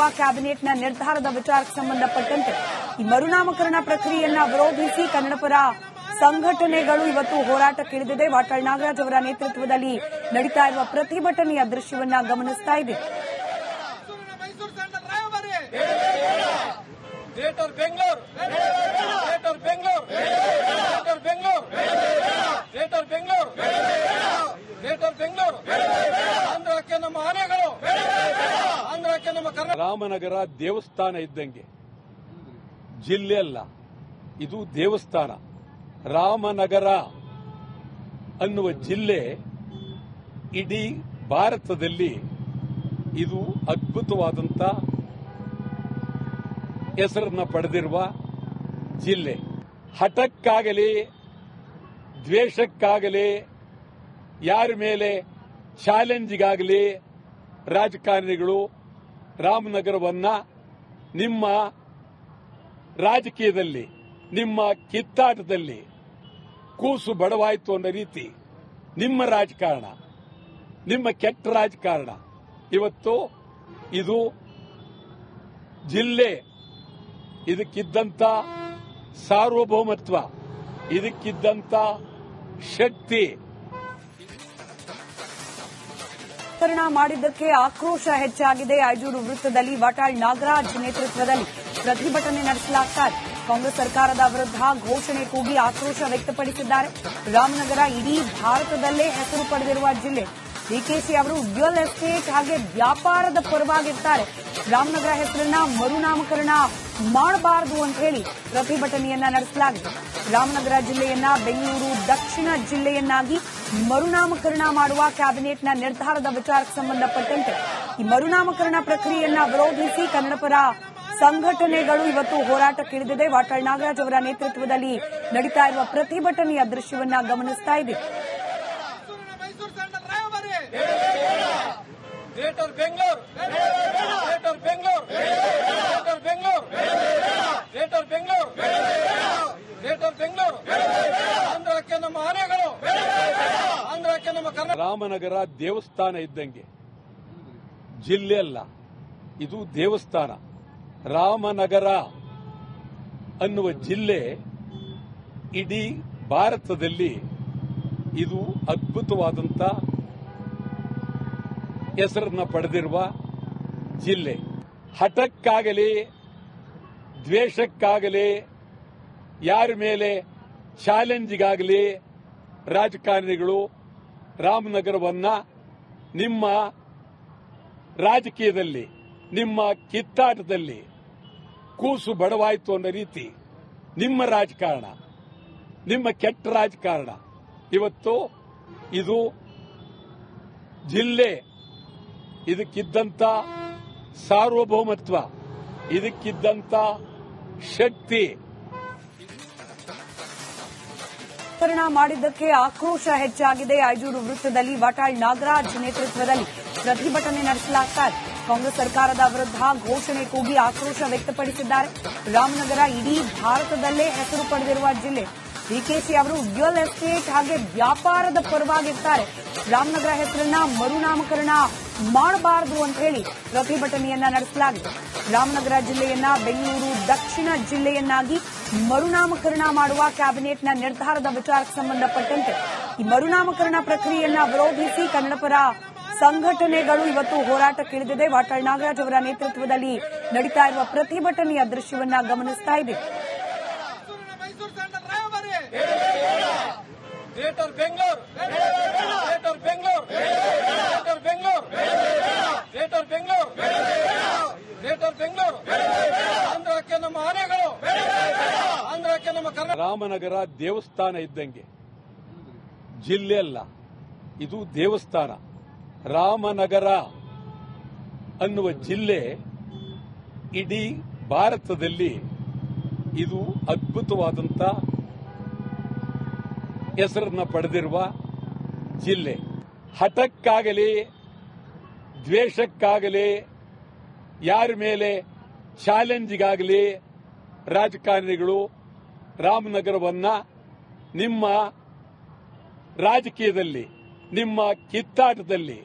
ಮಾಡುವ ಕ್ಯಾಬಿನೆಟ್ನ ನಿರ್ಧಾರದ ವಿಚಾರಕ್ಕೆ ಸಂಬಂಧಪಟ್ಟಂತೆ ಈ ಮರುನಾಮಕರಣ ಪ್ರಕ್ರಿಯೆಯನ್ನ ವಿರೋಧಿಸಿ ಕನ್ನಡಪರ ಸಂಘಟನೆಗಳು ಇವತ್ತು ಹೋರಾಟಕ್ಕಿಳಿದಿದೆ. ವಾಟಾಳ್ ನಾಗರಾಜ್ ಅವರ ನೇತೃತ್ವದಲ್ಲಿ ನಡೀತಾ ಇರುವ ಪ್ರತಿಭಟನೆಯ ದೃಶ್ಯವನ್ನ ಗಮನಿಸ್ತಾ ಇದೆ. ಬೆಂಗಳೂರು. ನಮ್ಮ ಆನೆಗಳು ಆಂಧ್ರಕ್ಕೆ ನಮ್ಮ ಕರ್ನಾಟಕ ರಾಮನಗರ ದೇವಸ್ಥಾನ ಇದ್ದಂಗೆ. ಜಿಲ್ಲೆ ಅಲ್ಲ, ಇದು ದೇವಸ್ಥಾನ. ರಾಮನಗರ ಅನ್ನುವ ಜಿಲ್ಲೆ ಇಡೀ ಭಾರತದಲ್ಲಿ ಇದು ಅದ್ಭುತವಾದಂತ ಹೆಸರನ್ನ ಪಡೆದಿರುವ ಜಿಲ್ಲೆ. ಹಠಕ್ಕಾಗಲಿ, ದ್ವೇಷಕ್ಕಾಗಲಿ, ಯಾರ ಮೇಲೆ ಚಾಲೆಂಜ್ಗಾಗಲಿ ರಾಜಕಾರಣಿಗಳು ರಾಮನಗರವನ್ನ ನಿಮ್ಮ ರಾಜಕೀಯದಲ್ಲಿ, ನಿಮ್ಮ ಕಿತ್ತಾಟದಲ್ಲಿ ಕೂಸು ಬಡವಾಯಿತು ಅನ್ನೋ ರೀತಿ ನಿಮ್ಮ ರಾಜಕಾರಣ, ನಿಮ್ಮ ಕೆಟ್ಟ ರಾಜಕಾರಣ. ಇವತ್ತು ಇದು ಜಿಲ್ಲೆ, ಇದಕ್ಕಿದ್ದಂತ ಸಾರ್ವಭೌಮತ್ವ, ಇದಕ್ಕಿದ್ದಂತ ಶಕ್ತಿ ಪ್ರಕರಣ ಮಾಡಿದ್ದಕ್ಕೆ ಆಕ್ರೋಶ ಹೆಚ್ಚಾಗಿದೆ. ಐಜೂರು ವೃತ್ತದಲ್ಲಿ ವಾಟಾಳ್ ನಾಗರಾಜ್ ನೇತೃತ್ವದಲ್ಲಿ ಪ್ರತಿಭಟನೆ ನಡೆಸಲಾಗ್ತಾ ಕಾಂಗ್ರೆಸ್ ಸರ್ಕಾರದ ವಿರುದ್ಧ ಘೋಷಣೆ ಕೂಗಿ ಆಕ್ರೋಶ ವ್ಯಕ್ತಪಡಿಸಿದ್ದಾರೆ. ರಾಮನಗರ ಇಡೀ ಭಾರತದಲ್ಲೇ ಹೆಸರು ಪಡೆದಿರುವ ಜಿಲ್ಲೆ. ಡಿಕೆಶಿ ಅವರು ರಿಯಲ್ ಎಸ್ಟೇಟ್ ಹಾಗೆ ವ್ಯಾಪಾರದ ಪರವಾಗಿರ್ತಾರೆ. ರಾಮನಗರ ಹೆಸರನ್ನ ಮರುನಾಮಕರಣ ಮಾಡಬಾರದು ಅಂತ ಹೇಳಿ ಪ್ರತಿಭಟನೆಯನ್ನ ನಡೆಸಲಾಗಿದೆ ರಾಮನಗರ ಜಿಲ್ಲೆಯನ್ನ ಬೆಂಗಳೂರು ದಕ್ಷಿಣ ಜಿಲ್ಲೆಯನ್ನಾಗಿ ಮರುನಾಮಕರಣ ಮಾಡುವ ಕ್ಯಾಬಿನೆಟ್ನ ನಿರ್ಧಾರದ ವಿಚಾರಕ್ಕೆ ಸಂಬಂಧಪಟ್ಟಂತೆ ಈ ಮರುನಾಮಕರಣ ಪ್ರಕ್ರಿಯೆಯನ್ನ ವಿರೋಧಿಸಿ ಕನ್ನಡಪರ ಸಂಘಟನೆಗಳು ಇವತ್ತು ಹೋರಾಟಕ್ಕಿಳಿದಿದೆ ವಾಟಾಳ್ ನಾಗರಾಜ್ ಅವರ ನೇತೃತ್ವದಲ್ಲಿ ನಡೀತಾ ಇರುವ ಪ್ರತಿಭಟನೆಯ ದೃಶ್ಯವನ್ನ ಗಮನಿಸ್ತಾ ಬೆಂಗಳೂರು ಗ್ರೇಟರ್ ಬೆಂಗಳೂರು ಗ್ರೇಟರ್ ಬೆಂಗಳೂರು ಆಂಧ್ರಕ್ಕೆ ನಮ್ಮ ಆನೆಗಳು ಆಂಧ್ರಕ್ಕೆ ನಮ್ಮ ಕರ್ನಾಟಕ ರಾಮನಗರ ದೇವಸ್ಥಾನ ಇದ್ದಂಗೆ. ಜಿಲ್ಲೆ ಅಲ್ಲ, ಇದು ದೇವಸ್ಥಾನ. ರಾಮನಗರ ಅನ್ನುವ ಜಿಲ್ಲೆ ಇಡೀ ಭಾರತದಲ್ಲಿ ಇದು ಅದ್ಭುತವಾದಂತ ಹೆಸರನ್ನ ಪಡೆದಿರುವ ಜಿಲ್ಲೆ. ಹಠಕ್ಕಾಗಲಿ ದ್ವೇಷಕ್ಕಾಗಲಿ, ಯಾರ ಮೇಲೆ ಚಾಲೆಂಜ್ಗಾಗಲಿ ರಾಜಕಾರಣಿಗಳು ರಾಮನಗರವನ್ನ ನಿಮ್ಮ ರಾಜಕೀಯದಲ್ಲಿ, ನಿಮ್ಮ ಕಿತ್ತಾಟದಲ್ಲಿ ಕೂಸು ಬಡವಾಯಿತು ಅನ್ನೋ ರೀತಿ ನಿಮ್ಮ ರಾಜಕಾರಣ, ನಿಮ್ಮ ಕೆಟ್ಟ ರಾಜಕಾರಣ. ಇವತ್ತು ಇದು ಜಿಲ್ಲೆ, ಇದಕ್ಕಿದ್ದಂತ ಸಾರ್ವಭೌಮತ್ವ, ಇದಕ್ಕಿದ್ದಂತ ಶಕ್ತಿ. ಪ್ರಕರಣ ಮಾಡಿದ್ದಕ್ಕೆ ಆಕ್ರೋಶ ಹೆಚ್ಚಾಗಿದೆ. ಐಜೂರು ವೃತ್ತದಲ್ಲಿ ವಾಟಾಳ್ ನಾಗರಾಜ್ ನೇತೃತ್ವದಲ್ಲಿ ಪ್ರತಿಭಟನೆ ನಡೆಸಲಾಗ್ತಾ ಕಾಂಗ್ರೆಸ್ ಸರ್ಕಾರದ ವಿರುದ್ಧ ಘೋಷಣೆ ಕೂಗಿ ಆಕ್ರೋಶ ವ್ಯಕ್ತಪಡಿಸಿದ್ದಾರೆ. ರಾಮನಗರ ಇಡೀ ಭಾರತದಲ್ಲೇ ಹೆಸರು ಪಡೆದಿರುವ ಜಿಲ್ಲೆ. ಡಿಕೆಸಿ ಅವರು ರಿಯಲ್ ಎಸ್ಟೇಟ್ ಹಾಗೆ ವ್ಯಾಪಾರದ ಪರವಾಗಿರ್ತಾರೆ. ರಾಮನಗರ ಹೆಸರನ್ನ ಮರುನಾಮಕರಣ ಮಾಡಬಾರದು ಅಂತ ಹೇಳಿ ಪ್ರತಿಭಟನೆಯನ್ನ ನಡೆಸಲಾಗಿದೆ. ರಾಮನಗರ ಜಿಲ್ಲೆಯನ್ನ, ಬೆಂಗಳೂರು, ದಕ್ಷಿಣ ಜಿಲ್ಲೆಯನ್ನಾಗಿ ಮರುನಾಮಕರಣ ಮಾಡುವ ಕ್ಯಾಬಿನೆಟ್ನ ನಿರ್ಧಾರದ ವಿಚಾರಕ್ಕೆ ಸಂಬಂಧಪಟ್ಟಂತೆ ಈ ಮರುನಾಮಕರಣ ಪ್ರಕ್ರಿಯೆಯನ್ನ ವಿರೋಧಿಸಿ ಕನ್ನಡಪರ ಸಂಘಟನೆಗಳು ಇವತ್ತು ಹೋರಾಟಕ್ಕಿಳಿದಿದೆ ವಾಟಾಳ್ ನಾಗರಾಜ್ ಅವರ ನೇತೃತ್ವದಲ್ಲಿ ನಡೀತಾ ಇರುವ ಪ್ರತಿಭಟನೆಯ ದೃಶ್ಯವನ್ನ ಗಮನಿಸ್ತಾ ರಾಯಭಾರಿ greater Bengaluru greater Bengaluru greater Bengaluru greater Bengaluru greater Bengaluru, ಆಂಧ್ರಕ್ಕೆ ನಮ್ಮ ಆನೆಗಳು, ಆಂಧ್ರಕ್ಕೆ ನಮ್ಮ ರಾಮನಗರ ದೇವಸ್ಥಾನ ಇದ್ದಂಗೆ. ಜಿಲ್ಲೆ ಅಲ್ಲ, ಇದು ದೇವಸ್ಥಾನ. ರಾಮನಗರ ಅನ್ನುವ ಜಿಲ್ಲೆ ಇಡೀ ಭಾರತದಲ್ಲಿ ಇದು ಅದ್ಭುತವಾದಂತ ಹೆಸರನ್ನ ಪಡೆದಿರುವ ಜಿಲ್ಲೆ. ಹಠಕ್ಕಾಗಲಿ, ದ್ವೇಷಕ್ಕಾಗಲಿ, ಯಾರ ಮೇಲೆ ಚಾಲೆಂಜ್ಗಾಗಲಿ ರಾಜಕಾರಣಿಗಳು ರಾಮನಗರವನ್ನ ನಿಮ್ಮ ರಾಜಕೀಯದಲ್ಲಿ, ನಿಮ್ಮ ಕಿತ್ತಾಟದಲ್ಲಿ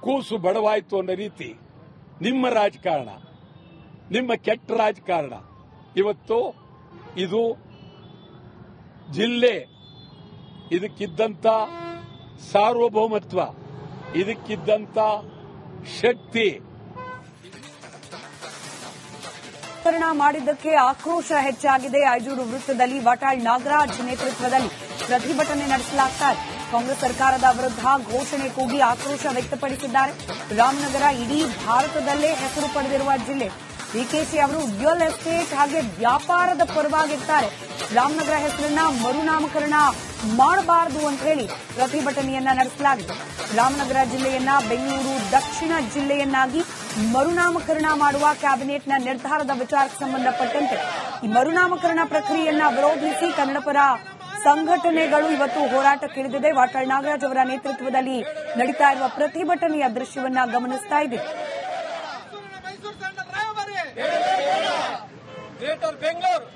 ಕೂಸು ಬಡವಾಯಿತು ಅನ್ನೋ ರೀತಿ ನಿಮ್ಮ ರಾಜಕಾರಣ, ನಿಮ್ಮ ಕೆಟ್ಟ ರಾಜಕಾರಣ. ಇವತ್ತು ಇದು ಜಿಲ್ಲೆ ಇದಕ್ಕಿದ್ದಂತ ಸಾರ್ವಭೌಮತ್ವ, ಇದಕ್ಕಿದ್ದಂತ ಶಕ್ತಿ. ಪ್ರಕರಣ ಮಾಡಿದ್ದಕ್ಕೆ ಆಕ್ರೋಶ ಹೆಚ್ಚಾಗಿದೆ. ಐಜೂರು ವೃತ್ತದಲ್ಲಿ ವಟಾಳ್ ನಾಗರಾಜ್ ನೇತೃತ್ವದಲ್ಲಿ ಪ್ರತಿಭಟನೆ ನಡೆಸಲಾಗ್ತಾ ಕಾಂಗ್ರೆಸ್ ಸರ್ಕಾರದ ವಿರುದ್ಧ ಘೋಷಣೆ ಕೂಗಿ ಆಕ್ರೋಶ ವ್ಯಕ್ತಪಡಿಸಿದ್ದಾರೆ. ರಾಮನಗರ ಇಡೀ ಭಾರತದಲ್ಲೇ ಹೆಸರು ಪಡೆದಿರುವ ಜಿಲ್ಲೆ. ಡಿಕೆಸಿ ಅವರು ರಿಯಲ್ ಎಸ್ಟೇಟ್ ಹಾಗೆ ವ್ಯಾಪಾರದ ಪರವಾಗಿರ್ತಾರೆ. ರಾಮನಗರ ಹೆಸರನ್ನ ಮರುನಾಮಕರಣ ಮಾಡಬಾರದು ಅಂತ ಹೇಳಿ ಪ್ರತಿಭಟನೆಯನ್ನ ನಡೆಸಲಾಗಿದೆ. ರಾಮನಗರ ಜಿಲ್ಲೆಯನ್ನ, ಬೆಂಗಳೂರು, ದಕ್ಷಿಣ ಜಿಲ್ಲೆಯನ್ನಾಗಿ ಮರುನಾಮಕರಣ ಮಾಡುವ ಕ್ಯಾಬಿನೆಟ್ನ ನಿರ್ಧಾರದ ವಿಚಾರಕ್ಕೆ ಸಂಬಂಧಪಟ್ಟಂತೆ ಈ ಮರುನಾಮಕರಣ ಪ್ರಕ್ರಿಯೆಯನ್ನ ವಿರೋಧಿಸಿ ಕನ್ನಡಪರ ಸಂಘಟನೆಗಳು ಇವತ್ತು ಹೋರಾಟಕ್ಕಿಳಿದಿದೆ ವಾಟಾಳ್ ನಾಗರಾಜ್ ಅವರ ನೇತೃತ್ವದಲ್ಲಿ ನಡೀತಾ ಇರುವ ಪ್ರತಿಭಟನೆಯ ದೃಶ್ಯವನ್ನ ಗಮನಿಸ್ತಾ ರಾಯಭಾರಿ greater Bengaluru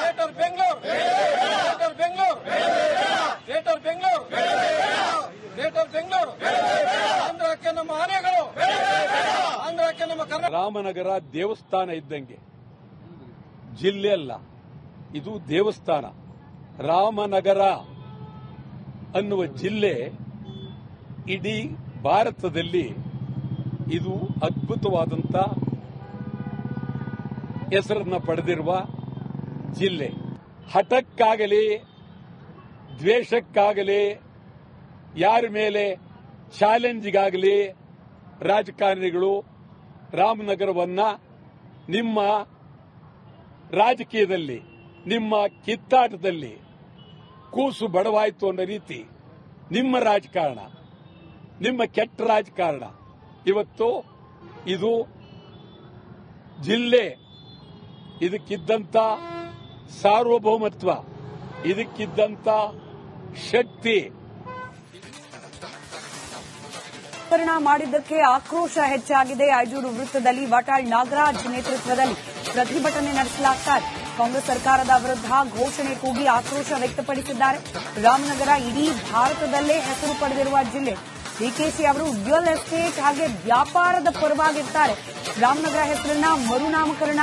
greater Bengaluru greater Bengaluru greater Bengaluru greater Bengaluru ಆಂಧ್ರಕ್ಕೆ ನಮ್ಮ ಆನೆಗಳು. ಆಂಧ್ರಕ್ಕೆ ನಮ್ಮ ಕರ್ನಾಟಕ. ರಾಮನಗರ ದೇವಸ್ಥಾನ ಇದ್ದಂಗೆ. ಜಿಲ್ಲೆ ಅಲ್ಲ. ಇದು ದೇವಸ್ಥಾನ. ರಾಮನಗರ ಅನ್ನುವ ಜಿಲ್ಲೆ ಇಡೀ ಭಾರತದಲ್ಲಿ ಇದು ಅದ್ಭುತವಾದಂತ ಹೆಸರನ್ನ ಪಡೆದಿರುವ ಜಿಲ್ಲೆ. ಹಠಕ್ಕಾಗಲಿ, ದ್ವೇಷಕ್ಕಾಗಲಿ, ಯಾರ ಮೇಲೆ ಚಾಲೆಂಜ್ಗಾಗಲಿ ರಾಜಕಾರಣಿಗಳು ರಾಮನಗರವನ್ನ ನಿಮ್ಮ ರಾಜಕೀಯದಲ್ಲಿ, ನಿಮ್ಮ ಕಿತ್ತಾಟದಲ್ಲಿ ಕೂಸು ಬಡವಾಯಿತು ಅನ್ನೋ ರೀತಿ ನಿಮ್ಮ ರಾಜಕಾರಣ, ನಿಮ್ಮ ಕೆಟ್ಟ ರಾಜಕಾರಣ. ಇವತ್ತು ಇದು ಜಿಲ್ಲೆ ಇದಕ್ಕಿದ್ದಂತ ಸಾರ್ವಭೌಮತ್ವ, ಇದಕ್ಕಿದ್ದಂತ ಶಕ್ತಿ. ಮಾಡಿದ್ದಕ್ಕೆ ಆಕ್ರೋಶ ಹೆಚ್ಚಾಗಿದೆ. ಐಜೂರು ವೃತ್ತದಲ್ಲಿ ವಾಟಾಳ್ ನಾಗರಾಜ್ ನೇತೃತ್ವದಲ್ಲಿ ಪ್ರತಿಭಟನೆ ನಡೆಸಲಾಗ್ತಾ ಕಾಂಗ್ರೆಸ್ ಸರ್ಕಾರದ ವಿರುದ್ಧ ಘೋಷಣೆ ಕೂಗಿ ಆಕ್ರೋಶ ವ್ಯಕ್ತಪಡಿಸಿದ್ದಾರೆ. ರಾಮನಗರ ಇಡೀ ಭಾರತದಲ್ಲೇ ಹೆಸರು ಪಡೆದಿರುವ ಜಿಲ್ಲೆ. ಡಿಕೆಶಿ ಅವರು ರಿಯಲ್ ಎಸ್ಟೇಟ್ ಹಾಗೆ ವ್ಯಾಪಾರದ ಪರವಾಗಿರ್ತಾರೆ. ರಾಮನಗರ ಹೆಸರನ್ನ ಮರುನಾಮಕರಣ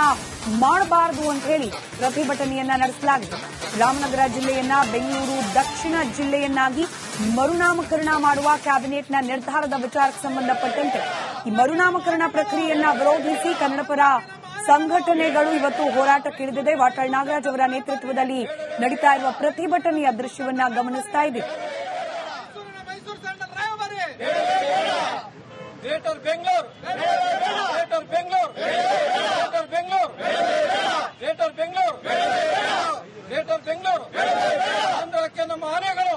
ಮಾಡಬಾರದು ಅಂತ ಹೇಳಿ ಪ್ರತಿಭಟನೆಯನ್ನ ನಡೆಸಲಾಗಿದೆ. ರಾಮನಗರ ಜಿಲ್ಲೆಯನ್ನ, ಬೆಂಗಳೂರು, ದಕ್ಷಿಣ ಜಿಲ್ಲೆಯನ್ನಾಗಿ ಮರುನಾಮಕರಣ ಮಾಡುವ ಕ್ಯಾಬಿನೆಟ್ನ ನಿರ್ಧಾರದ ವಿಚಾರಕ್ಕೆ ಸಂಬಂಧಪಟ್ಟಂತೆ ಈ ಮರುನಾಮಕರಣ ಪ್ರಕ್ರಿಯೆಯನ್ನ ವಿರೋಧಿಸಿ ಕನ್ನಡಪರ ಸಂಘಟನೆಗಳು ಇವತ್ತು ಹೋರಾಟಕ್ಕಿಳಿದಿದೆ. ವಾಟಾಳ್ ನಾಗರಾಜ್ ಅವರ ನೇತೃತ್ವದಲ್ಲಿ ನಡೀತಾ ಇರುವ ಪ್ರತಿಭಟನೆಯ ದೃಶ್ಯವನ್ನ ಗಮನಿಸ್ತಾ Bengaluru greater Bengaluru greater Bengaluru greater Bengaluru greater Bengaluru ಆಂಧ್ರಕ್ಕೆ ನಮ್ಮ ಆನೆಗಳು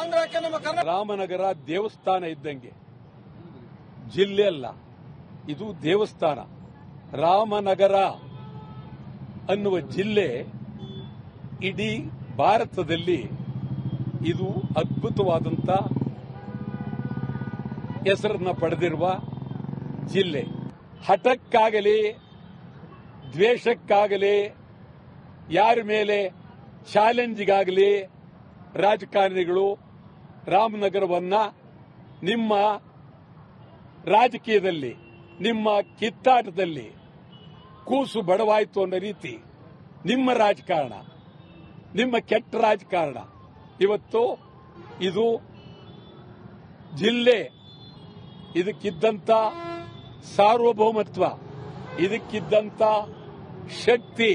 ಆಂಧ್ರಕ್ಕೆ ನಮ್ಮ ಕರ್ನಾಟಕ ರಾಮನಗರ ದೇವಸ್ಥಾನ ಇದ್ದಂಗೆ. ಜಿಲ್ಲೆ ಅಲ್ಲ, ಇದು ದೇವಸ್ಥಾನ. ರಾಮನಗರ ಅನ್ನುವ ಜಿಲ್ಲೆ ಇಡೀ ಭಾರತದಲ್ಲಿ ಇದು ಅದ್ಭುತವಾದಂತ ಹೆಸರನ್ನ ಪಡೆದಿರುವ ಜಿಲ್ಲೆ. ಹಠಕ್ಕಾಗಲಿ ದ್ವೇಷಕ್ಕಾಗಲಿ, ಯಾರ ಮೇಲೆ ಚಾಲೆಂಜ್ಗಾಗಲಿ ರಾಜಕಾರಣಿಗಳು ರಾಮನಗರವನ್ನ ನಿಮ್ಮ ರಾಜಕೀಯದಲ್ಲಿ, ನಿಮ್ಮ ಕಿತ್ತಾಟದಲ್ಲಿ ಕೂಸು ಬಡವಾಯಿತು ಅನ್ನೋ ರೀತಿ ನಿಮ್ಮ ರಾಜಕಾರಣ, ನಿಮ್ಮ ಕೆಟ್ಟ ರಾಜಕಾರಣ. ಇವತ್ತು ಇದು ಜಿಲ್ಲೆ, ಇದಕ್ಕಿದ್ದಂತ ಸಾರ್ವಭೌಮತ್ವ, ಇದಕ್ಕಿದ್ದಂತ ಶಕ್ತಿ.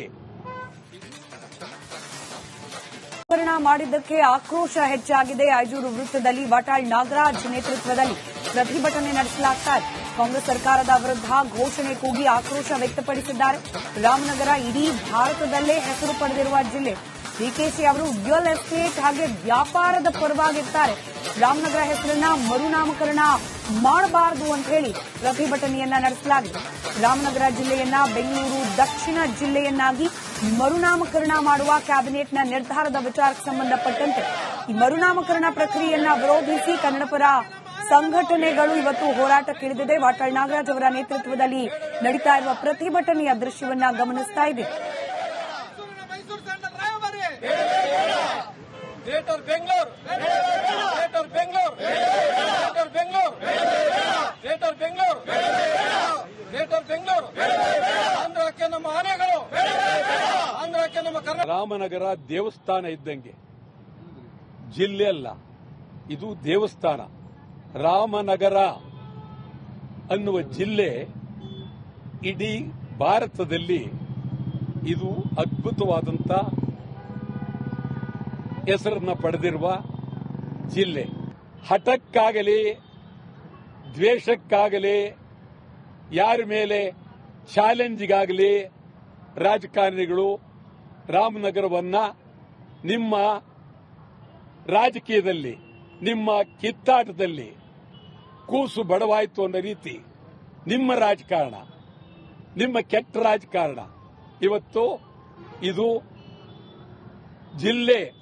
ಮಾಡಿದ್ದಕ್ಕೆ ಆಕ್ರೋಶ ಹೆಚ್ಚಾಗಿದೆ. ಐಜೂರು ವೃತ್ತದಲ್ಲಿ ವಟಾಳ್ ನಾಗರಾಜ್ ನೇತೃತ್ವದಲ್ಲಿ ಪ್ರತಿಭಟನೆ ನಡೆಸಲಾಗ್ತಾ ಕಾಂಗ್ರೆಸ್ ಸರ್ಕಾರದ ವಿರುದ್ಧ ಘೋಷಣೆ ಕೂಗಿ ಆಕ್ರೋಶ ವ್ಯಕ್ತಪಡಿಸಿದ್ದಾರೆ. ರಾಮನಗರ ಇಡೀ ಭಾರತದಲ್ಲೇ ಹೆಸರು ಪಡೆದಿರುವ ಜಿಲ್ಲೆ ಡಿಕೆಶಿ ಅವರು ರಿಯಲ್ ಎಸ್ಟೇಟ್ ಹಾಗೆ ವ್ಯಾಪಾರದ ಪರವಾಗಿರ್ತಾರೆ. ರಾಮನಗರ ಹೆಸರನ್ನ ಮರುನಾಮಕರಣ ಮಾಡಬಾರದು ಅಂತ ಹೇಳಿ ಪ್ರತಿಭಟನೆಯನ್ನ ನಡೆಸಲಾಗಿದೆ. ರಾಮನಗರ ಜಿಲ್ಲೆಯನ್ನ, ಬೆಂಗಳೂರು ದಕ್ಷಿಣ ಜಿಲ್ಲೆಯನ್ನಾಗಿ ಮರುನಾಮಕರಣ ಮಾಡುವ ಕ್ಯಾಬಿನೆಟ್ನ ನಿರ್ಧಾರದ ವಿಚಾರಕ್ಕೆ ಸಂಬಂಧಪಟ್ಟಂತೆ ಈ ಮರುನಾಮಕರಣ ಪ್ರಕ್ರಿಯೆಯನ್ನ ವಿರೋಧಿಸಿ ಕನ್ನಡಪರ ಸಂಘಟನೆಗಳು ಇವತ್ತು ಹೋರಾಟಕ್ಕಿಳಿದಿದೆ ವಾಟಾಳ್ ನಾಗರಾಜ್ ಅವರ ನೇತೃತ್ವದಲ್ಲಿ ನಡೀತಾ ಇರುವ ಪ್ರತಿಭಟನೆಯ ದೃಶ್ಯವನ್ನ ಗಮನಿಸ್ತಾ ರಾಯಭಾರಿ greater Bengaluru greater Bengaluru greater Bengaluru greater Bengaluru greater Bengaluru, ಆಂಧ್ರಕ್ಕೆ ನಮ್ಮ ಆನೆಗಳು, ಆಂಧ್ರಕ್ಕೆ ನಮ್ಮ ಕರ್ನಾಟಕ ರಾಮನಗರ ದೇವಸ್ಥಾನ ಇದ್ದಂಗೆ. ಜಿಲ್ಲೆ ಅಲ್ಲ, ಇದು ದೇವಸ್ಥಾನ. ರಾಮನಗರ ಅನ್ನುವ ಜಿಲ್ಲೆ ಇಡೀ ಭಾರತದಲ್ಲಿ ಇದು ಅದ್ಭುತವಾದಂತ ಹೆಸರನ್ನ ಪಡೆದಿರುವ ಜಿಲ್ಲೆ. ಹಠಕ್ಕಾಗಲಿ, ದ್ವೇಷಕ್ಕಾಗಲಿ, ಯಾರ ಮೇಲೆ ಚಾಲೆಂಜ್ಗಾಗಲಿ ರಾಜಕಾರಣಿಗಳು ರಾಮನಗರವನ್ನ ನಿಮ್ಮ ರಾಜಕೀಯದಲ್ಲಿ, ನಿಮ್ಮ ಕಿತ್ತಾಟದಲ್ಲಿ ಕೂಸು ಬಡವಾಯಿತು ಅನ್ನೋ ರೀತಿ ನಿಮ್ಮ ರಾಜಕಾರಣ, ನಿಮ್ಮ ಕೆಟ್ಟ ರಾಜಕಾರಣ. ಇವತ್ತು ಇದು ಜಿಲ್ಲೆ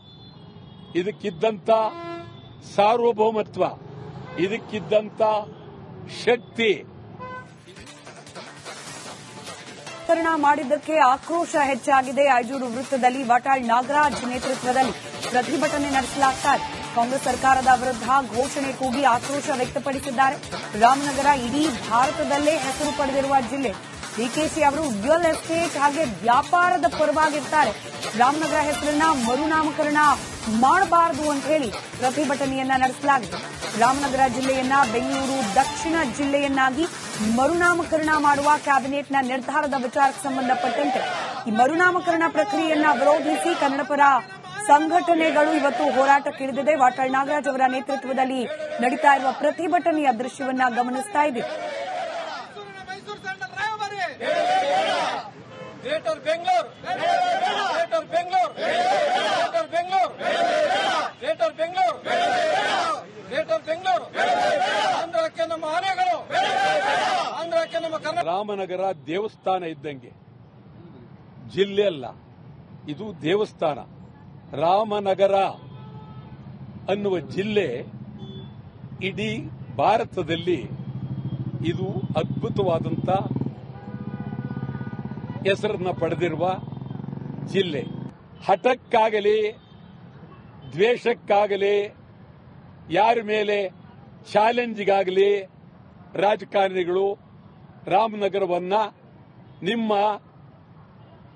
ಇದಕ್ಕಿದ್ದಂತ ಸಾರ್ವಭೌಮತ್ವ, ಇದಕ್ಕಿದ್ದಂತ ಶಕ್ತಿ. ಮಾಡಿದ್ದಕ್ಕೆ ಆಕ್ರೋಶ ಹೆಚ್ಚಾಗಿದೆ. ಐಜೂರು ವೃತ್ತದಲ್ಲಿ ವಾಟಾಳ್ ನಾಗರಾಜ್ ನೇತೃತ್ವದಲ್ಲಿ ಪ್ರತಿಭಟನೆ ನಡೆಸಲಾಗ್ತಾ ಕಾಂಗ್ರೆಸ್ ಸರ್ಕಾರದ ವಿರುದ್ಧ ಘೋಷಣೆ ಕೂಗಿ ಆಕ್ರೋಶ ವ್ಯಕ್ತಪಡಿಸಿದ್ದಾರೆ. ರಾಮನಗರ ಇಡೀ ಭಾರತದಲ್ಲೇ ಹೆಸರು ಪಡೆದಿರುವ ಜಿಲ್ಲೆ. ಡಿಕೆಶಿ ಅವರು ರಿಯಲ್ ಎಸ್ಟೇಟ್ ಹಾಗೆ ವ್ಯಾಪಾರದ ಪರವಾಗಿರ್ತಾರೆ. ರಾಮನಗರ ಹೆಸರನ್ನ ಮರುನಾಮಕರಣ ಮಾಡಬಾರದು ಅಂತ ಹೇಳಿ ಪ್ರತಿಭಟನೆಯನ್ನ ನಡೆಸಲಾಗಿದೆ. ರಾಮನಗರ ಜಿಲ್ಲೆಯನ್ನ, ಬೆಂಗಳೂರು ದಕ್ಷಿಣ ಜಿಲ್ಲೆಯನ್ನಾಗಿ ಮರುನಾಮಕರಣ ಮಾಡುವ ಕ್ಯಾಬಿನೆಟ್ನ ನಿರ್ಧಾರದ ವಿಚಾರಕ್ಕೆ ಸಂಬಂಧಪಟ್ಟಂತೆ ಈ ಮರುನಾಮಕರಣ ಪ್ರಕ್ರಿಯೆಯನ್ನ ವಿರೋಧಿಸಿ ಕನ್ನಡಪರ ಸಂಘಟನೆಗಳು ಇವತ್ತು ಹೋರಾಟಕ್ಕಿಳಿದಿದೆ. ವಾಟಾಳ್ ನಾಗರಾಜ್ ಅವರ ನೇತೃತ್ವದಲ್ಲಿ ನಡೀತಾ ಇರುವ ಪ್ರತಿಭಟನೆಯ ದೃಶ್ಯವನ್ನ ಗಮನಿಸ್ತಾ ಇದ್ದೀವಿ. Greater Bengaluru greater Bengaluru greater Bengaluru greater Bengaluru greater Bengaluru ಆಂಧ್ರಕ್ಕೆ ನಮ್ಮ ಆನೆಗಳು, ಆಂಧ್ರಕ್ಕೆ ನಮ್ಮ ಕರ್ನಾಟಕ. ರಾಮನಗರ ದೇವಸ್ಥಾನ ಇದ್ದಂಗೆ ಜಿಲ್ಲೆ ಅಲ್ಲ, ಇದು ದೇವಸ್ಥಾನ. ರಾಮನಗರ ಅನ್ನುವ ಜಿಲ್ಲೆ ಇಡೀ ಭಾರತದಲ್ಲಿ ಇದು ಅದ್ಭುತವಾದಂತ ಹೆಸರನ್ನ ಪಡೆದಿರುವ ಜಿಲ್ಲೆ. ಹಠಕ್ಕಾಗಲಿ, ದ್ವೇಷಕ್ಕಾಗಲಿ, ಯಾರ ಮೇಲೆ ಚಾಲೆಂಜ್ಗಾಗಲಿ ರಾಜಕಾರಣಿಗಳು ರಾಮನಗರವನ್ನ ನಿಮ್ಮ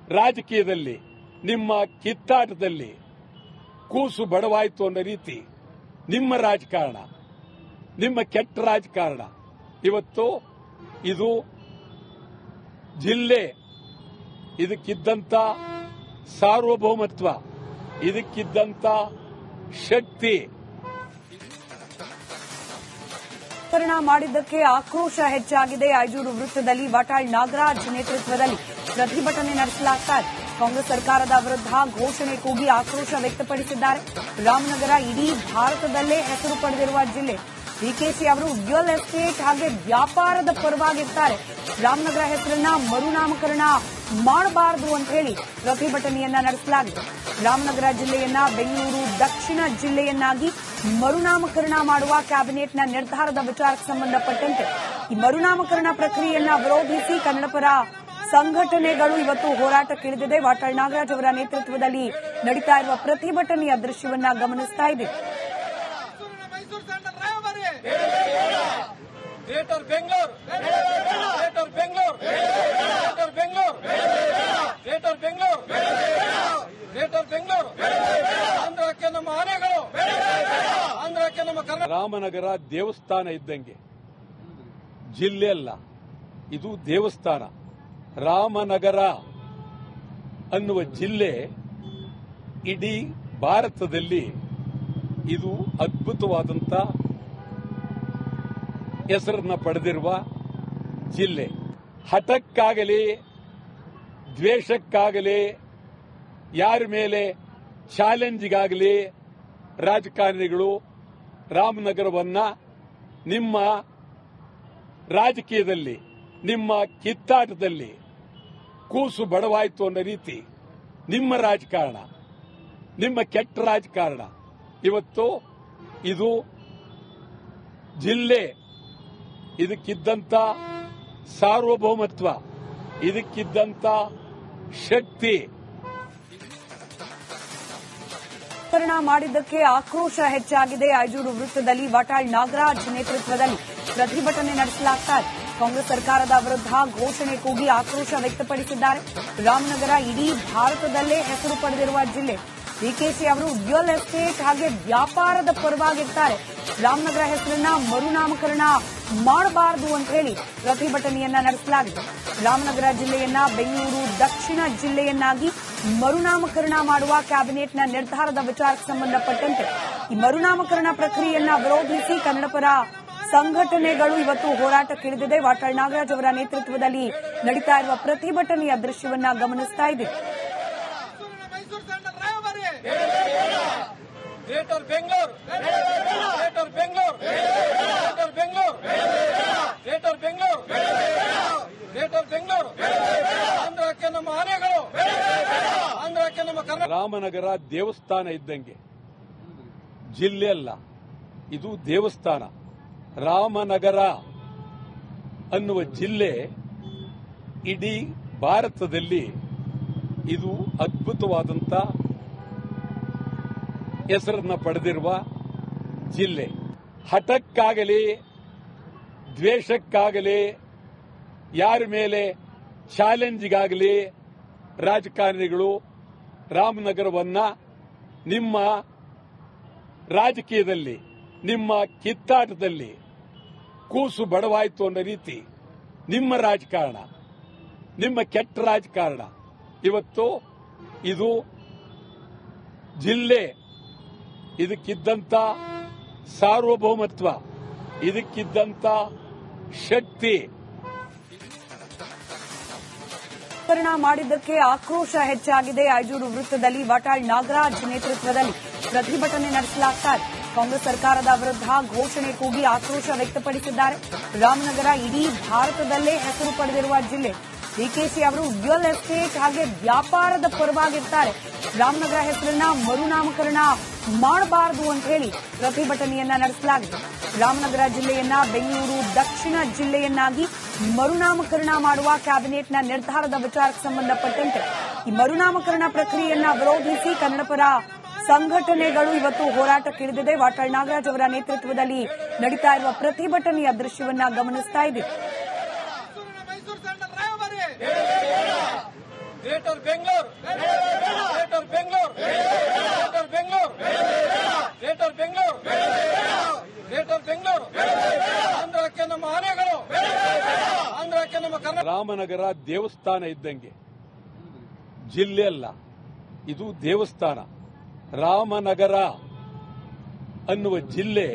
ರಾಜಕೀಯದಲ್ಲಿ, ನಿಮ್ಮ ಕಿತ್ತಾಟದಲ್ಲಿ ಕೂಸು ಬಡವಾಯಿತು ಅನ್ನೋ ರೀತಿ ನಿಮ್ಮ ರಾಜಕಾರಣ, ನಿಮ್ಮ ಕೆಟ್ಟ ರಾಜಕಾರಣ. ಇವತ್ತು ಇದು ಜಿಲ್ಲೆ ಇದಕ್ಕಿದ್ದಂತ ಸಾರ್ವಭೌಮತ್ವ, ಇದಕ್ಕಿದ್ದಂತ ಶಕ್ತಿ. ಪ್ರಕರಣ ಮಾಡಿದ್ದಕ್ಕೆ ಆಕ್ರೋಶ ಹೆಚ್ಚಾಗಿದೆ. ಐಜೂರು ವೃತ್ತದಲ್ಲಿ ವಾಟಾಳ್ ನಾಗರಾಜ್ ನೇತೃತ್ವದಲ್ಲಿ ಪ್ರತಿಭಟನೆ ನಡೆಸಲಾಗ್ತಾ ಕಾಂಗ್ರೆಸ್ ಸರ್ಕಾರದ ವಿರುದ್ಧ ಘೋಷಣೆ ಕೂಗಿ ಆಕ್ರೋಶ ವ್ಯಕ್ತಪಡಿಸಿದ್ದಾರೆ. ರಾಮನಗರ ಇಡೀ ಭಾರತದಲ್ಲೇ ಹೆಸರು ಪಡೆದಿರುವ ಜಿಲ್ಲೆ. ಡಿಕೆಸಿ ಅವರು ರಿಯಲ್ ಎಸ್ಟೇಟ್ ಹಾಗೆ ವ್ಯಾಪಾರದ ಪರವಾಗಿರ್ತಾರೆ. ರಾಮನಗರ ಹೆಸರನ್ನ ಮರುನಾಮಕರಣ ಮಾಡಬಾರದು ಅಂತ ಹೇಳಿ ಪ್ರತಿಭಟನೆಯನ್ನ ನಡೆಸಲಾಗಿದೆ ರಾಮನಗರ ಜಿಲ್ಲೆಯನ್ನ ಬೆಂಗಳೂರು ದಕ್ಷಿಣ ಜಿಲ್ಲೆಯನ್ನಾಗಿ ಮರುನಾಮಕರಣ ಮಾಡುವ ಕ್ಯಾಬಿನೆಟ್ನ ನಿರ್ಧಾರದ ವಿಚಾರಕ್ಕೆ ಸಂಬಂಧಪಟ್ಟಂತೆ ಈ ಮರುನಾಮಕರಣ ಪ್ರಕ್ರಿಯೆಯನ್ನ ವಿರೋಧಿಸಿ ಕನ್ನಡಪರ ಸಂಘಟನೆಗಳು ಇವತ್ತು ಹೋರಾಟಕ್ಕಿಳಿದಿದೆ ವಾಟಾಳ್ ನಾಗರಾಜ್ ಅವರ ನೇತೃತ್ವದಲ್ಲಿ ನಡೀತಾ ಇರುವ ಪ್ರತಿಭಟನೆಯ ದೃಶ್ಯವನ್ನ ಗಮನಿಸ್ತಾ Bengaluru greater Bengaluru greater Bengaluru greater Bengaluru Ramanagara ದೇವಸ್ಥಾನ ಇದ್ದಂಗೆ. ಜಿಲ್ಲೆ ಅಲ್ಲ, ಇದು ದೇವಸ್ಥಾನ. ರಾಮನಗರ ಅನ್ನುವ ಜಿಲ್ಲೆ ಇಡೀ ಭಾರತದಲ್ಲಿ ಇದು ಅದ್ಭುತವಾದಂತ ಹೆಸರನ್ನ ಪಡೆದಿರುವ ಜಿಲ್ಲೆ. ಹಠಕ್ಕಾಗಲಿ, ದ್ವೇಷಕ್ಕಾಗಲಿ, ಯಾರ ಮೇಲೆ ಚಾಲೆಂಜ್ಗಾಗಲಿ ರಾಜಕಾರಣಿಗಳು ರಾಮನಗರವನ್ನ ನಿಮ್ಮ ರಾಜಕೀಯದಲ್ಲಿ, ನಿಮ್ಮ ಕಿತ್ತಾಟದಲ್ಲಿ ಕೂಸು ಬಡವಾಯಿತು ಅನ್ನೋ ರೀತಿ ನಿಮ್ಮ ರಾಜಕಾರಣ, ನಿಮ್ಮ ಕೆಟ್ಟ ರಾಜಕಾರಣ. ಇವತ್ತು ಇದು ಜಿಲ್ಲೆ, ಇದಕ್ಕಿದ್ದಂತ ಸಾರ್ವಭೌಮತ್ವ, ಇದಕ್ಕಿದ್ದಂತ ಶಕ್ತಿ ಪ್ರಕರಣ ಮಾಡಿದ್ದಕ್ಕೆ ಆಕ್ರೋಶ ಹೆಚ್ಚಾಗಿದೆ. ಐಜೂರು ವೃತ್ತದಲ್ಲಿ ವಾಟಾಳ್ ನಾಗರಾಜ್ ನೇತೃತ್ವದಲ್ಲಿ ಪ್ರತಿಭಟನೆ ನಡೆಸಲಾಗ್ತಾ ಕಾಂಗ್ರೆಸ್ ಸರ್ಕಾರದ ವಿರುದ್ಧ ಘೋಷಣೆ ಕೂಗಿ ಆಕ್ರೋಶ ವ್ಯಕ್ತಪಡಿಸಿದ್ದಾರೆ. ರಾಮನಗರ ಇಡೀ ಭಾರತದಲ್ಲೇ ಹೆಸರು ಪಡೆದಿರುವ ಜಿಲ್ಲೆ. ಡಿಕೆಶಿ ಅವರು ರಿಯಲ್ ಎಸ್ಟೇಟ್ ಹಾಗೆ ವ್ಯಾಪಾರದ ಪರವಾಗಿರ್ತಾರೆ. ರಾಮನಗರ ಹೆಸರನ್ನ ಮರುನಾಮಕರಣ ಮಾಡಬಾರದು ಅಂತ ಹೇಳಿ ಪ್ರತಿಭಟನೆಯನ್ನ ನಡೆಸಲಾಗಿದೆ. ರಾಮನಗರ ಜಿಲ್ಲೆಯನ್ನ ಬೆಂಗಳೂರು ದಕ್ಷಿಣ ಜಿಲ್ಲೆಯನ್ನಾಗಿ ಮರುನಾಮಕರಣ ಮಾಡುವ ಕ್ಯಾಬಿನೆಟ್ನ ನಿರ್ಧಾರದ ವಿಚಾರಕ್ಕೆ ಸಂಬಂಧಪಟ್ಟಂತೆ ಈ ಮರುನಾಮಕರಣ ಪ್ರಕ್ರಿಯೆಯನ್ನ ವಿರೋಧಿಸಿ ಕನ್ನಡಪರ ಸಂಘಟನೆಗಳು ಇವತ್ತು ಹೋರಾಟಕ್ಕಿಳಿದಿದೆ. ವಾಟಾಳ್ ನಾಗರಾಜ್ ಅವರ ನೇತೃತ್ವದಲ್ಲಿ ನಡೀತಾ ಇರುವ ಪ್ರತಿಭಟನೆಯ ದೃಶ್ಯವನ್ನ ಗಮನಿಸ್ತಾ ಇದ್ದೀವಿ ಮೈಸೂರು ಸೆಂಟ್ರಲ್ ರಾಯಭಾರಿ greater Bengaluru greater Bengaluru greater Bengaluru greater Bengaluru greater Bengaluru ಆಂಧ್ರಕ್ಕೆ ನಮ್ಮ ಆನೆಗಳು ಆಂಧ್ರಕ್ಕೆ ನಮ್ಮ ಕರ್ನಾಟಕ ರಾಮನಗರ ದೇವಸ್ಥಾನ ಇದ್ದಂಗೆ. ಜಿಲ್ಲೆ ಅಲ್ಲ, ಇದು ದೇವಸ್ಥಾನ. ರಾಮನಗರ ಅನ್ನುವ ಜಿಲ್ಲೆ ಇಡೀ ಭಾರತದಲ್ಲಿ ಇದು ಅದ್ಭುತವಾದಂತ ಹೆಸರನ್ನ ಪಡೆದಿರುವ ಜಿಲ್ಲೆ. ಹಠಕ್ಕಾಗಲಿ, ದ್ವೇಷಕ್ಕಾಗಲಿ, ಯಾರ ಮೇಲೆ ಚಾಲೆಂಜ್ಗಾಗಲಿ ರಾಜಕಾರಣಿಗಳು ರಾಮನಗರವನ್ನ ನಿಮ್ಮ ರಾಜಕೀಯದಲ್ಲಿ, ನಿಮ್ಮ ಕಿತ್ತಾಟದಲ್ಲಿ ಕೂಸು ಬಡವಾಯಿತು ಅನ್ನೋ ರೀತಿ ನಿಮ್ಮ ರಾಜಕಾರಣ, ನಿಮ್ಮ ಕೆಟ್ಟ ರಾಜಕಾರಣ. ಇವತ್ತು ಇದು ಜಿಲ್ಲೆ, ಇದಕ್ಕಿದ್ದಂತ ಸಾರ್ವಭೌಮತ್ವ, ಇದಕ್ಕಿದ್ದಂತ ಶಕ್ತಿ ಪ್ರಕರಣ ಮಾಡಿದ್ದಕ್ಕೆ ಆಕ್ರೋಶ ಹೆಚ್ಚಾಗಿದೆ. ಐಜೂರು ವೃತ್ತದಲ್ಲಿ ವಾಟಾಳ್ ನಾಗರಾಜ್ ನೇತೃತ್ವದಲ್ಲಿ ಪ್ರತಿಭಟನೆ ನಡೆಸಲಾಗ್ತಾ ಕಾಂಗ್ರೆಸ್ ಸರ್ಕಾರದ ವಿರುದ್ಧ ಘೋಷಣೆ ಕೂಗಿ ಆಕ್ರೋಶ ವ್ಯಕ್ತಪಡಿಸಿದ್ದಾರೆ. ರಾಮನಗರ ಇಡೀ ಭಾರತದಲ್ಲೇ ಹೆಸರು ಪಡೆದಿರುವ ಜಿಲ್ಲೆ. ಡಿಕೆಶಿ ಅವರು ರಿಯಲ್ ಎಸ್ಟೇಟ್ ಹಾಗೆ ವ್ಯಾಪಾರದ ಪರವಾಗಿರ್ತಾರೆ. ರಾಮನಗರ ಹೆಸರನ್ನ ಮರುನಾಮಕರಣ ಮಾಡಬಾರದು ಅಂತ ಹೇಳಿ ಪ್ರತಿಭಟನೆಯನ್ನ ನಡೆಸಲಾಗಿದೆ. ರಾಮನಗರ ಜಿಲ್ಲೆಯನ್ನ ಬೆಂಗಳೂರು ದಕ್ಷಿಣ ಜಿಲ್ಲೆಯನ್ನಾಗಿ ಮರುನಾಮಕರಣ ಮಾಡುವ ಕ್ಯಾಬಿನೆಟ್ನ ನಿರ್ಧಾರದ ವಿಚಾರಕ್ಕೆ ಸಂಬಂಧಪಟ್ಟಂತೆ ಈ ಮರುನಾಮಕರಣ ಪ್ರಕ್ರಿಯೆಯನ್ನ ವಿರೋಧಿಸಿ ಕನ್ನಡಪರ ಸಂಘಟನೆಗಳು ಇವತ್ತು ಹೋರಾಟಕ್ಕಿಳಿದಿದೆ ವಾಟಾಳ್ ನಾಗರಾಜ್ ಅವರ ನೇತೃತ್ವದಲ್ಲಿ ನಡೀತಾ ಇರುವ ಪ್ರತಿಭಟನೆಯ ದೃಶ್ಯವನ್ನ ಗಮನಿಸ್ತಾ ಇದೆ ಬೆಂಗಳೂರು. ಆಂಧ್ರಕ್ಕೆ ನಮ್ಮ ಆನೆಗಳು. ಆಂಧ್ರಕ್ಕೆ ನಮ್ಮ ಕರ್ನಾಟಕ. ರಾಮನಗರ ದೇವಸ್ಥಾನ ಇದ್ದಂಗೆ. ಜಿಲ್ಲೆ ಅಲ್ಲ, ಇದು ದೇವಸ್ಥಾನ. ರಾಮನಗರ ಅನ್ನುವ ಜಿಲ್ಲೆ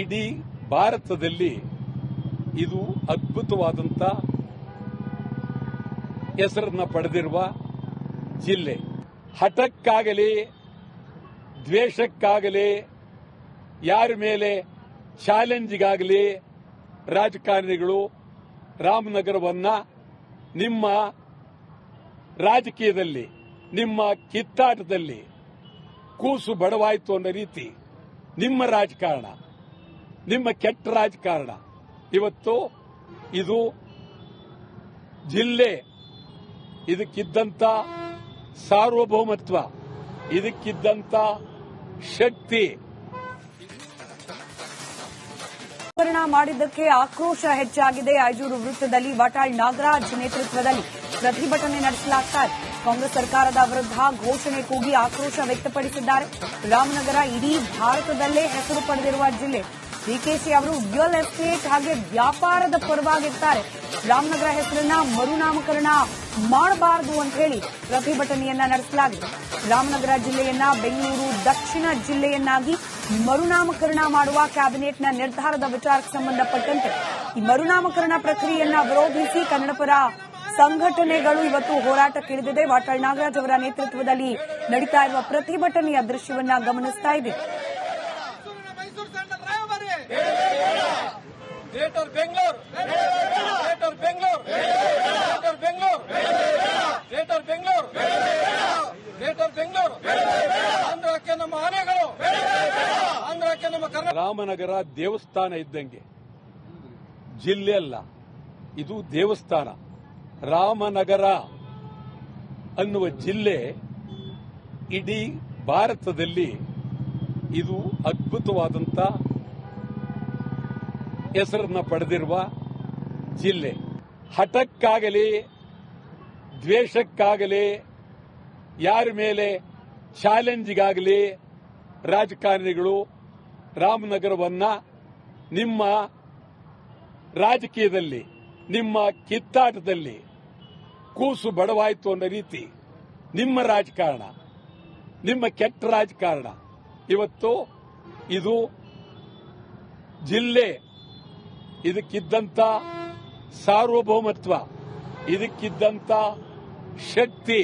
ಇಡೀ ಭಾರತದಲ್ಲಿ ಇದು ಅದ್ಭುತವಾದಂತ ಹೆಸರನ್ನ ಪಡೆದಿರುವ ಜಿಲ್ಲೆ. ಹಠಕ್ಕಾಗಲಿ, ದ್ವೇಷಕ್ಕಾಗಲಿ ಯಾರ ಮೇಲೆ ಚಾಲೆಂಜ್ಗಾಗಲಿ ರಾಜಕಾರಣಿಗಳು ರಾಮನಗರವನ್ನ ನಿಮ್ಮ ರಾಜಕೀಯದಲ್ಲಿ, ನಿಮ್ಮ ಕಿತ್ತಾಟದಲ್ಲಿ ಕೂಸು ಬಡವಾಯಿತು ಅನ್ನೋ ರೀತಿ ನಿಮ್ಮ ರಾಜಕಾರಣ, ನಿಮ್ಮ ಕೆಟ್ಟ ರಾಜಕಾರಣ. ಇವತ್ತು ಇದು ಜಿಲ್ಲೆ, ಇದಕ್ಕಿದ್ದಂತ ಸಾರ್ವಭೌಮತ್ವ, ಇದಕ್ಕಿದ್ದಂತ ಶಕ್ತಿ ಪ್ರಕರಣ ಮಾಡಿದ್ದಕ್ಕೆ ಆಕ್ರೋಶ ಹೆಚ್ಚಾಗಿದೆ. ಐಜೂರು ವೃತ್ತದಲ್ಲಿ ವಾಟಾಳ್ ನಾಗರಾಜ್ ನೇತೃತ್ವದಲ್ಲಿ ಪ್ರತಿಭಟನೆ ನಡೆಸಲಾಗ್ತಾ ಕಾಂಗ್ರೆಸ್ ಸರ್ಕಾರದ ವಿರುದ್ಧ ಘೋಷಣೆ ಕೂಗಿ ಆಕ್ರೋಶ ವ್ಯಕ್ತಪಡಿಸಿದ್ದಾರೆ. ರಾಮನಗರ ಇಡೀ ಭಾರತದಲ್ಲೇ ಹೆಸರು ಪಡೆದಿರುವ ಜಿಲ್ಲೆ ಡಿಕೆಶಿ ಅವರು ರಿಯಲ್ ಎಸ್ಟೇಟ್ ಹಾಗೆ ವ್ಯಾಪಾರದ ಪರವಾಗಿರ್ತಾರೆ. ರಾಮನಗರ ಹೆಸರನ್ನ ಮರುನಾಮಕರಣ ಮಾಡಬಾರದು ಅಂತ ಹೇಳಿ ಪ್ರತಿಭಟನೆಯನ್ನ ನಡೆಸಲಾಗಿದೆ. ರಾಮನಗರ ಜಿಲ್ಲೆಯನ್ನ, ಬೆಂಗಳೂರು ದಕ್ಷಿಣ ಜಿಲ್ಲೆಯನ್ನಾಗಿ ಮರುನಾಮಕರಣ ಮಾಡುವ ಕ್ಯಾಬಿನೆಟ್ನ ನಿರ್ಧಾರದ ವಿಚಾರಕ್ಕೆ ಸಂಬಂಧಪಟ್ಟಂತೆ ಈ ಮರುನಾಮಕರಣ ಪ್ರಕ್ರಿಯೆಯನ್ನ ವಿರೋಧಿಸಿ ಕನ್ನಡಪರ ಸಂಘಟನೆಗಳು ಇವತ್ತು ಹೋರಾಟಕ್ಕಿಳಿದಿದೆ ವಾಟಾಳ್ ನಾಗರಾಜ್ ಅವರ ನೇತೃತ್ವದಲ್ಲಿ ನಡೀತಾ ಇರುವ ಪ್ರತಿಭಟನೆಯ ದೃಶ್ಯವನ್ನ ಗಮನಿಸ್ತಾ ಇದ್ದೀವಿ. Greater Bengaluru greater Bengaluru greater Bengaluru greater Bengaluru greater Bengaluru ಆಂಧ್ರಕ್ಕೆ ನಮ್ಮ ಆನೆಗಳು. ಆಂಧ್ರಕ್ಕೆ ನಮ್ಮ ಕರ್ನಾಟಕ. ರಾಮನಗರ ದೇವಸ್ಥಾನ ಇದ್ದಂಗೆ. ಜಿಲ್ಲೆ ಅಲ್ಲ. ಇದು ದೇವಸ್ಥಾನ. ರಾಮನಗರ ಅನ್ನುವ ಜಿಲ್ಲೆ ಇಡೀ ಭಾರತದಲ್ಲಿ ಇದು ಅದ್ಭುತವಾದಂತ ಹೆಸರನ್ನ ಪಡೆದಿರುವ ಜಿಲ್ಲೆ. ಹಠಕ್ಕಾಗಲಿ, ದ್ವೇಷಕ್ಕಾಗಲಿ, ಯಾರ ಮೇಲೆ ಚಾಲೆಂಜ್ಗಾಗಲಿ ರಾಜಕಾರಣಿಗಳು ರಾಮನಗರವನ್ನ ನಿಮ್ಮ ರಾಜಕೀಯದಲ್ಲಿ, ನಿಮ್ಮ ಕಿತ್ತಾಟದಲ್ಲಿ ಕೂಸು ಬಡವಾಯಿತು ಅನ್ನೋ ರೀತಿ ನಿಮ್ಮ ರಾಜಕಾರಣ, ನಿಮ್ಮ ಕೆಟ್ಟ ರಾಜಕಾರಣ. ಇವತ್ತು ಇದು ಜಿಲ್ಲೆ ಇದಕ್ಕಿದ್ದಂತ ಸಾರ್ವಭೌಮತ್ವ, ಇದಕ್ಕಿದ್ದಂತ ಶಕ್ತಿ.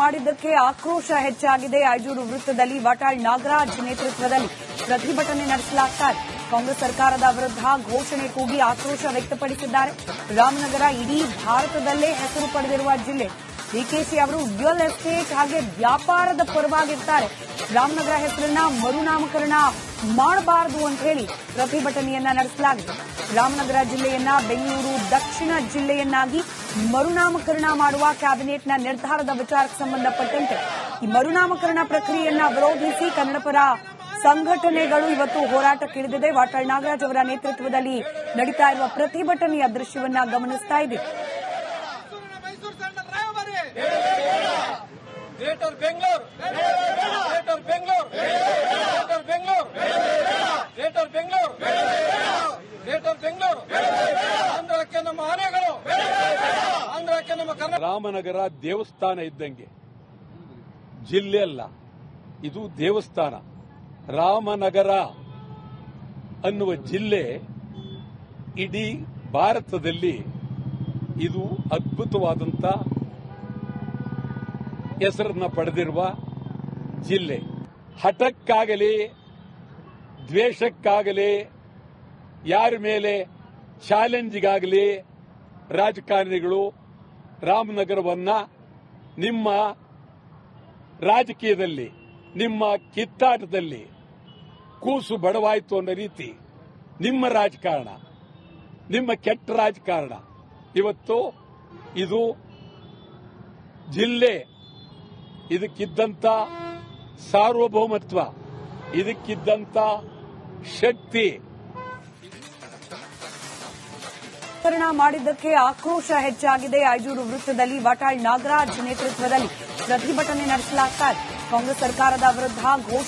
ಮಾಡಿದ್ದಕ್ಕೆ ಆಕ್ರೋಶ ಹೆಚ್ಚಾಗಿದೆ. ಐಜೂರು ವೃತ್ತದಲ್ಲಿ ವಾಟಾಳ್ ನಾಗರಾಜ್ ನೇತೃತ್ವದಲ್ಲಿ ಪ್ರತಿಭಟನೆ ನಡೆಸಲಾಗ್ತಾ ಕಾಂಗ್ರೆಸ್ ಸರ್ಕಾರದ ವಿರುದ್ಧ ಘೋಷಣೆ ಕೂಗಿ ಆಕ್ರೋಶ ವ್ಯಕ್ತಪಡಿಸಿದ್ದಾರೆ. ರಾಮನಗರ ಇಡೀ ಭಾರತದಲ್ಲೇ ಹೆಸರು ಪಡೆದಿರುವ ಜಿಲ್ಲೆ. ಡಿಕೆಶಿ ಅವರು ರಿಯಲ್ ಎಸ್ಟೇಟ್ ಹಾಗೆ ವ್ಯಾಪಾರದ ಪರವಾಗಿರ್ತಾರೆ. ರಾಮನಗರ ಹೆಸರನ್ನ ಮರುನಾಮಕರಣ ಮಾಡಬಾರದು ಅಂತ ಹೇಳಿ ಪ್ರತಿಭಟನೆಯನ್ನ ನಡೆಸಲಾಗಿದೆ. ರಾಮನಗರ ಜಿಲ್ಲೆಯನ್ನ, ಬೆಂಗಳೂರು, ದಕ್ಷಿಣ ಜಿಲ್ಲೆಯನ್ನಾಗಿ ಮರುನಾಮಕರಣ ಮಾಡುವ ಕ್ಯಾಬಿನೆಟ್ನ ನಿರ್ಧಾರದ ವಿಚಾರಕ್ಕೆ ಸಂಬಂಧಪಟ್ಟಂತೆ ಈ ಮರುನಾಮಕರಣ ಪ್ರಕ್ರಿಯೆಯನ್ನ ವಿರೋಧಿಸಿ ಕನ್ನಡಪರ ಸಂಘಟನೆಗಳು ಇವತ್ತು ಹೋರಾಟಕ್ಕಿಳಿದಿದೆ ವಾಟಾಳ್ ನಾಗರಾಜ್ ಅವರ ನೇತೃತ್ವದಲ್ಲಿ ನಡೀತಾ ಇರುವ ಪ್ರತಿಭಟನೆಯ ದೃಶ್ಯವನ್ನ ಗಮನಿಸ್ತಾ ಇದೆ ಮೈಸೂರು ಸೆಂಟ್ರಲ್ ರಾಯಭಾರಿ greater Bengaluru greater Bengaluru greater Bengaluru Ramanagara ದೇವಸ್ಥಾನ ಇದ್ದಂಗೆ. ಜಿಲ್ಲೆ ಅಲ್ಲ, ಇದು ದೇವಸ್ಥಾನ. ರಾಮನಗರ ಅನ್ನುವ ಜಿಲ್ಲೆ ಇಡೀ ಭಾರತದಲ್ಲಿ ಇದು ಅದ್ಭುತವಾದಂತ ಹೆಸರನ್ನ ಪಡೆದಿರುವ ಜಿಲ್ಲೆ. ಹಠಕ್ಕಾಗಲಿ ದ್ವೇಷಕ್ಕಾಗಲಿ, ಯಾರ ಮೇಲೆ ಚಾಲೆಂಜ್ಗಾಗಲಿ ರಾಜಕಾರಣಿಗಳು ರಾಮನಗರವನ್ನ ನಿಮ್ಮ ರಾಜಕೀಯದಲ್ಲಿ, ನಿಮ್ಮ ಕಿತ್ತಾಟದಲ್ಲಿ ಕೂಸು ಬಡವಾಯಿತು ಅನ್ನೋ ರೀತಿ ನಿಮ್ಮ ರಾಜಕಾರಣ, ನಿಮ್ಮ ಕೆಟ್ಟ ರಾಜಕಾರಣ. ಇವತ್ತು ಇದು ಜಿಲ್ಲೆ, ಇದಕ್ಕಿದ್ದಂತ ಸಾರ್ವಭೌಮತ್ವ, ಇದಕ್ಕಿದ್ದಂತ ಶಕ್ತಿ. ಮಾಡಿದ್ದಕ್ಕೆ ಆಕ್ರೋಶ ಹೆಚ್ಚಾಗಿದೆ. ಐಜೂರು ವೃತ್ತದಲ್ಲಿ ವಾಟಾಳ್ ನಾಗರಾಜ್ ನೇತೃತ್ವದಲ್ಲಿ ಪ್ರತಿಭಟನೆ ನಡೆಸಲಾಗ್ತಾ ಕಾಂಗ್ರೆಸ್ ಸರ್ಕಾರದ ವಿರುದ್ಧ ಘೋಷಣೆ